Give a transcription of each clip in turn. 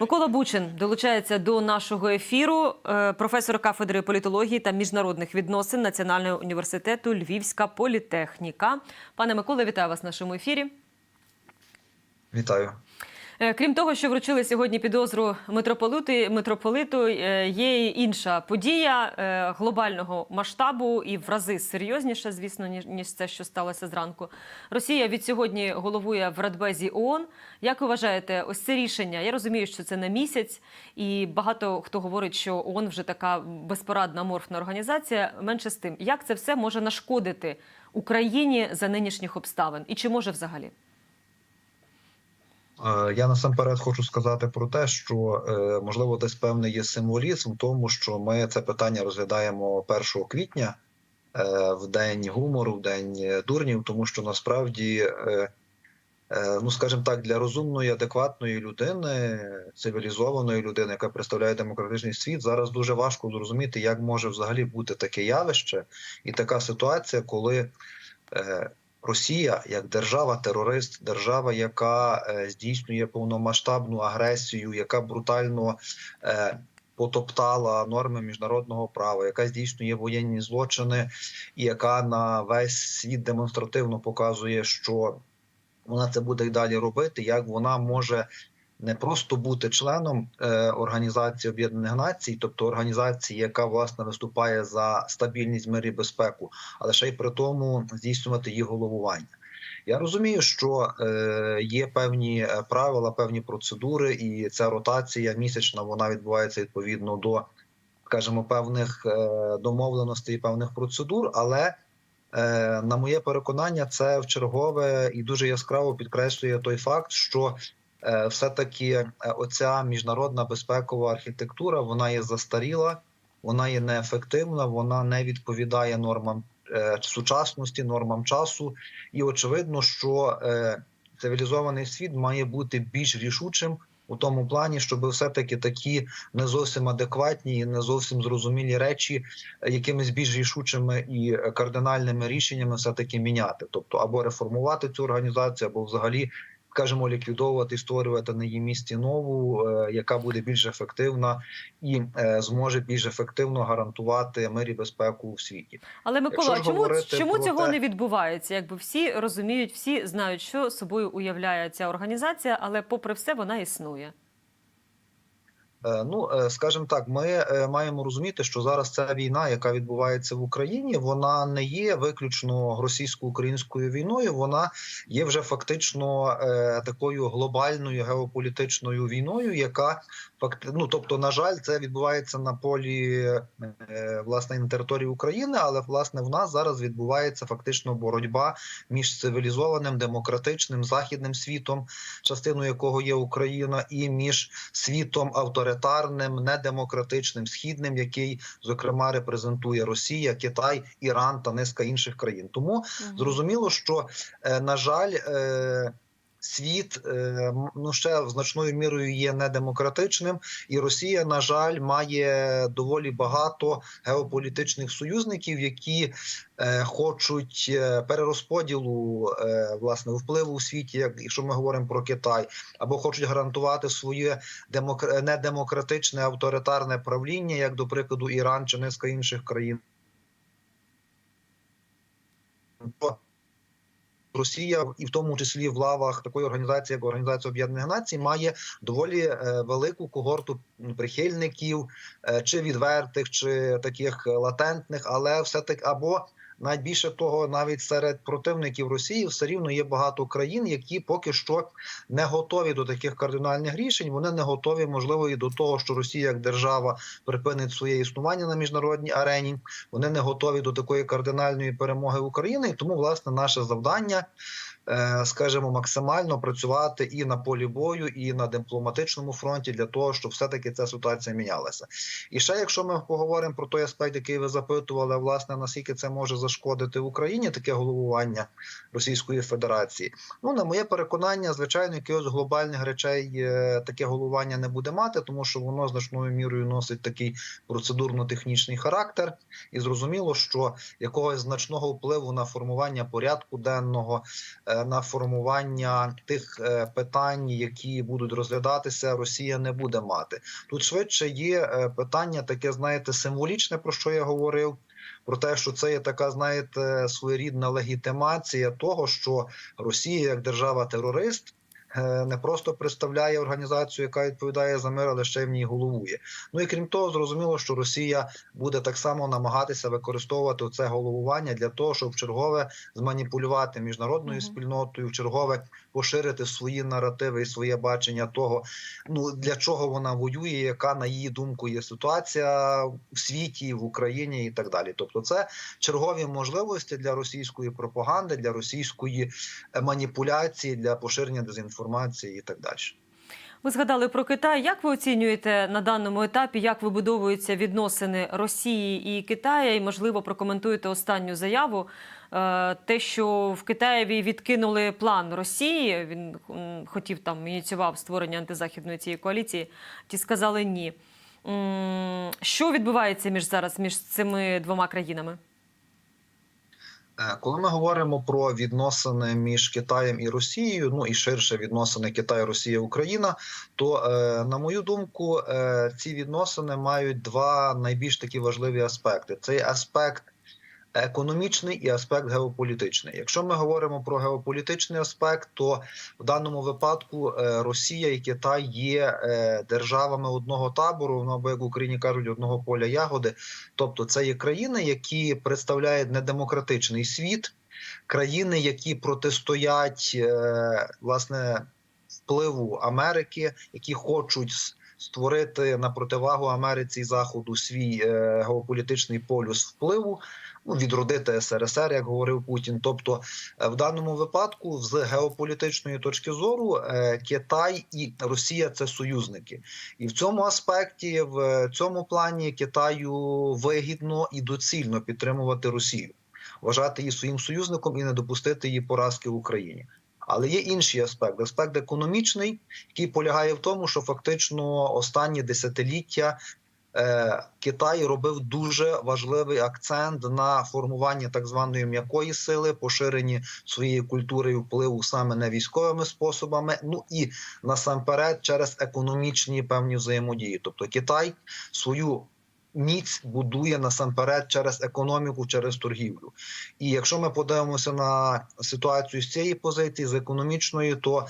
Микола Бучин долучається до нашого ефіру, е, професор кафедри політології та міжнародних відносин Національного університету Львівська політехніка. Пане Миколе, вітаю вас в нашому ефірі. Вітаю. Е, Крім того, що вручили сьогодні підозру митрополиту, митрополиту, е, є і інша подія е, глобального масштабу і в рази серйозніша, звісно, ніж ніж це, що сталося зранку. Росія від сьогодні головує в Радбезі ООН. Як вважаєте, ось це рішення? Я розумію, що це на місяць, і багато хто говорить, що ООН вже така безпорадна морфна організація. Менше з тим, як це все може нашкодити Україні за нинішніх обставин, і чи може взагалі? Е, Я насамперед хочу сказати про те, що е, можливо десь певний є символізм в тому, що ми це питання розглядаємо 1 квітня е, в день гумору, в день дурнів, тому що насправді, ну скажімо так, для розумної, адекватної людини, цивілізованої людини, яка представляє демократичний світ, зараз дуже важко зрозуміти, як може взагалі бути таке явище і така ситуація, коли. Росія як держава-терорист, держава, яка е, здійснює повномасштабну агресію, яка брутально е, потоптала норми міжнародного права, яка здійснює воєнні злочини, і яка на весь світ демонстративно показує, що вона це буде і далі робити, як вона може. Не просто бути членом е, організації Об'єднаних Націй, тобто організації, яка власне виступає за стабільність мир і безпеку, але ще й при тому здійснювати її головування. Я розумію, що е, є певні е, правила, певні процедури, і ця ротація місячна вона відбувається відповідно до, скажімо, певних домовленостей, певних процедур. Але на моє переконання, це в чергове і дуже яскраво підкреслює той факт, що е, все-таки е, оця міжнародна безпекова архітектура вона є застаріла, вона є неефективна, вона не відповідає нормам е, сучасності, нормам часу. І очевидно, що цивілізований світ має бути більш рішучим у тому плані, щоб все-таки такі не зовсім адекватні і не зовсім зрозумілі речі якимись більш рішучими і кардинальними рішеннями все таки міняти, тобто або реформувати цю організацію, або взагалі. Скажімо, ліквідовувати створювати на її місці нову, е, яка буде більш ефективна і е, зможе більш ефективно гарантувати мир і безпеку в світі. Але Микола, Якщо чому, чому цього те- не відбувається? Якби всі розуміють, всі знають, що собою уявляє ця організація, але попри все вона існує. Е, Ну, е, скажімо так, ми е, маємо розуміти, що зараз ця війна, яка відбувається в Україні, вона не є виключно російсько-українською війною. Вона є вже фактично такою глобальною геополітичною війною, яка ну тобто, на жаль, це відбувається на полі власне на території України, але власне в нас зараз відбувається фактично боротьба між цивілізованим демократичним західним світом, частиною якого є Україна, і між світом авторитарним, недемократичним, східним, який зокрема репрезентує Росія, Китай, Іран та низка інших країн. Тому зрозуміло, що е, на жаль. Світ е, ну ще значною мірою є недемократичним, і Росія, на жаль, має доволі багато геополітичних союзників, які е, хочуть е, перерозподілу власне впливу у світі, як якщо ми говоримо про Китай, або хочуть гарантувати своє демокр... недемократичне авторитарне правління, як до прикладу Іран чи низка інших країн. Росія, і в тому числі в лавах такої організації, як Організація Об'єднаних Націй, має доволі е, велику когорту прихильників, е, чи відвертих, чи таких латентних, але все таки або навіть більше того, навіть серед противників Росії все рівно є багато країн, які поки що не готові до таких кардинальних рішень. Вони не готові, можливо, і до того, що Росія як держава припинить своє існування на міжнародній арені. Вони не готові до такої кардинальної перемоги України. Тому, власне, наше завдання, скажімо, максимально працювати і на полі бою, і на дипломатичному фронті для того, щоб все таки ця ситуація мінялася. І ще, якщо ми поговоримо про той аспект, який ви запитували, власне, наскільки це може зашкодити Україні, таке головування Російської Федерації. Ну, на моє переконання, звичайно, якихось глобальних речей е, таке головування не буде мати, тому що воно значною мірою носить такий процедурно-технічний характер, і зрозуміло, що якогось значного впливу на формування порядку денного е, на формування тих е, питань, які будуть розглядатися, Росія не буде мати. Тут швидше є е, питання, таке знаєте, символічне, про що я говорив. Про те, що це є така, знаєте, своєрідна легітимація того, що Росія як держава-терорист е, не просто представляє організацію, яка відповідає за мир, але ще й в ній головує. Ну і крім того, зрозуміло, що Росія буде так само намагатися використовувати це головування для того, щоб чергове зманіпулювати міжнародною спільнотою, в чергове поширити свої наративи і своє бачення того, ну для чого вона воює, яка на її думку є ситуація в світі, в Україні і так далі. Тобто, це чергові можливості для російської пропаганди, для російської е, маніпуляції, для поширення дезінформації і так далі. Ви згадали про Китай. Як ви оцінюєте на даному етапі, як вибудовуються відносини Росії і Китаю? І можливо прокоментуєте останню заяву. е, Те, що в Китаєві відкинули план Росії, він хотів там ініціював створення антизахідної цієї коаліції. Ті сказали ні. Що відбувається між зараз між цими двома країнами? Е, Коли ми говоримо про відносини між Китаєм і Росією, ну і ширше відносини Китай, Росія, Україна, то е, на мою думку, е, ці відносини мають два найбільш такі важливі аспекти: Цей аспект. Економічний і аспект геополітичний. Якщо ми говоримо про геополітичний аспект, то в даному випадку е, Росія і Китай є е, державами одного табору, ну або як в Україні кажуть, одного поля ягоди. Тобто, це є країни, які представляють недемократичний світ, країни, які протистоять е, власне впливу Америки, які хочуть створити на противагу Америці і Заходу свій е, геополітичний полюс впливу. Ну, відродити СРСР, як говорив Путін. Тобто, е, в даному випадку, з геополітичної точки зору, е, Китай і Росія це союзники, і в цьому аспекті, в цьому плані, Китаю вигідно і доцільно підтримувати Росію, вважати її своїм союзником і не допустити її поразки в Україні. Але є інший аспект аспект економічний, який полягає в тому, що фактично останні десятиліття е, Китай робив дуже важливий акцент на формування так званої м'якої сили, поширенні своєї культури і впливу саме не військовими способами. Ну і насамперед через економічні певні взаємодії. Тобто Китай свою міць будує насамперед через економіку, через торгівлю. І якщо ми подивимося на ситуацію з цієї позиції, з економічної, то е,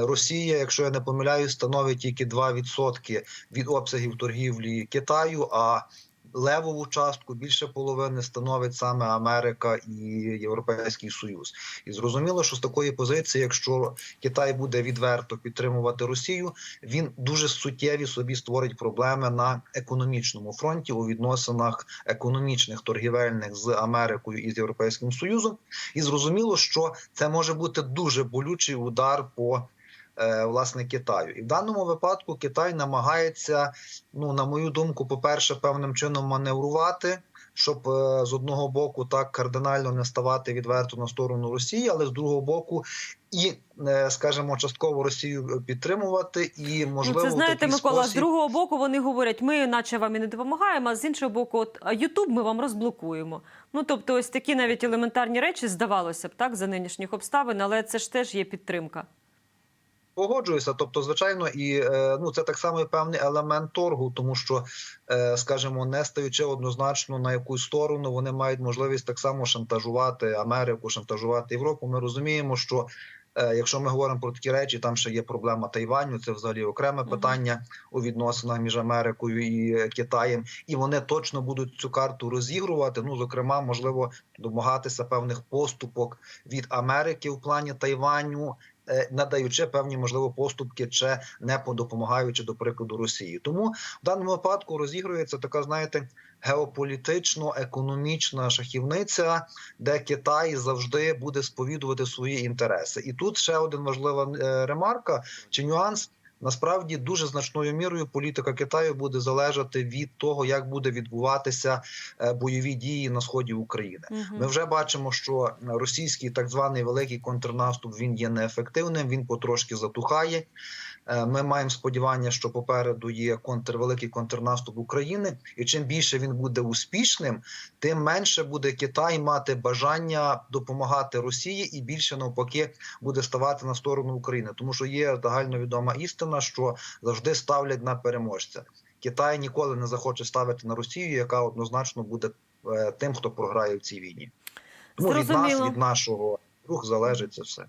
Росія, якщо я не помиляюсь, становить тільки 2% від обсягів торгівлі Китаю. А левову частку більше половини становить саме Америка і Європейський Союз. І зрозуміло, що з такої позиції, якщо Китай буде відверто підтримувати Росію, він дуже суттєві собі створить проблеми на економічному фронті у відносинах економічних торгівельних з Америкою і з Європейським Союзом. І зрозуміло, що це може бути дуже болючий удар по власне Китаю. І в даному випадку Китай намагається, ну на мою думку, по-перше, певним чином маневрувати. Щоб е, з одного боку так кардинально не ставати відверто на сторону Росії, але з другого боку і е, скажімо, частково Росію підтримувати, і можливо ну, це знаєте, такий Микола. З другого боку вони говорять, ми наче вам і не допомагаємо. А з іншого боку, от а Ютуб ми вам розблокуємо. Ну тобто, ось такі навіть елементарні речі здавалося б так за нинішніх обставин, але це ж теж є підтримка. Погоджуюся, тобто, звичайно, і е, ну це так само і певний елемент торгу, тому що, е, скажімо, не стаючи однозначно на якусь сторону, вони мають можливість так само шантажувати Америку, шантажувати Європу. Ми розуміємо, що е, якщо ми говоримо про такі речі, там ще є проблема Тайваню. Це взагалі окреме питання у відносинах між Америкою і Китаєм, і вони точно будуть цю карту розігрувати. Ну, зокрема, можливо, домагатися певних поступок від Америки в плані Тайваню надаючи певні можливо поступки, чи не подопомагаючи до прикладу Росії. Тому в даному випадку розігрується така, знаєте, геополітично-економічна шахівниця, де Китай завжди буде сповідувати свої інтереси. І тут ще один важлива е, ремарка чи нюанс. Насправді дуже значною мірою політика Китаю буде залежати від того, як буде відбуватися е, бойові дії на сході України. Угу. Ми вже бачимо, що російський так званий великий контрнаступ він є неефективним. Він потрошки затухає. Е, Ми маємо сподівання, що попереду є контрвеликий контрнаступ України, і чим більше він буде успішним, тим менше буде Китай мати бажання допомагати Росії і більше навпаки буде ставати на сторону України, тому що є загальновідома істина, що завжди ставлять на переможця. Китай ніколи не захоче ставити на Росію, яка однозначно буде е, тим, хто програє в цій війні. Тому від нас, від нашого рух залежить це все.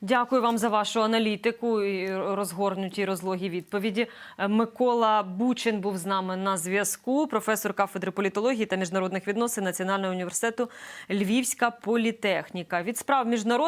Дякую вам за вашу аналітику і розгорнуті розлогі відповіді. Е, Микола Бучин був з нами на зв'язку. Професор кафедри політології та міжнародних відносин Національного університету Львівська політехніка. Від справ міжнародних